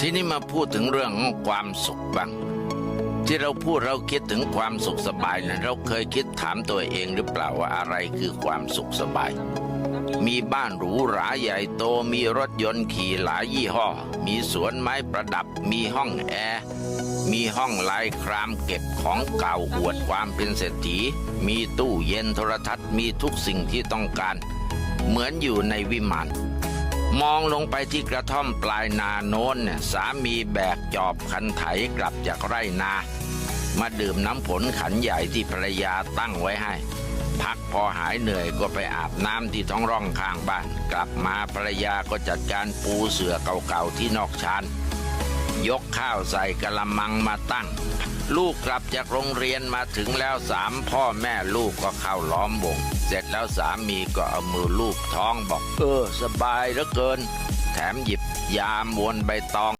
ทีนี้มาพูดถึงเรื่องของความสุขบ้าง ที่เราพูดเราคิดถึงความสุขสบายนะเราเคยคิดถามตัวเองหรือเปล่าว่าอะไรคือความสุขสบาย มีบ้านหรูหราใหญ่โตมีรถยนต์ขี่หลายยี่ห้อ มีสวนไม้ประดับ มีห้องแอร์มีห้องลายครามเก็บของเก่าอวดความเป็นเศรษฐี มีตู้เย็นโทรทัศน์มีทุกสิ่งที่ต้องการ เหมือนอยู่ในวิมาน มองลงไปที่กระท่อมปลายนาโน้นเนี่ยสามีแบกจอบคันไถกลับจากไร่นา มาดื่มน้ำผลขันใหญ่ที่ภรรยาตั้งไว้ให้ พักพอหายเหนื่อยก็ไปอาบน้ำที่ท้องร่องข้างบ้าน กลับมาภรรยาก็จัดการปูเสื่อเก่าๆที่นอกชาน ยกข้าวใส่กระมังมาตั้ง ลูกกลับจากโรงเรียนมาถึงแล้วสามพ่อแม่ลูกก็เข้าล้อมวงเสร็จแล้วสามีก็เอามือลูบท้องบอก เออ สบายเหลือเกิน แถมหยิบยามวนใบตอง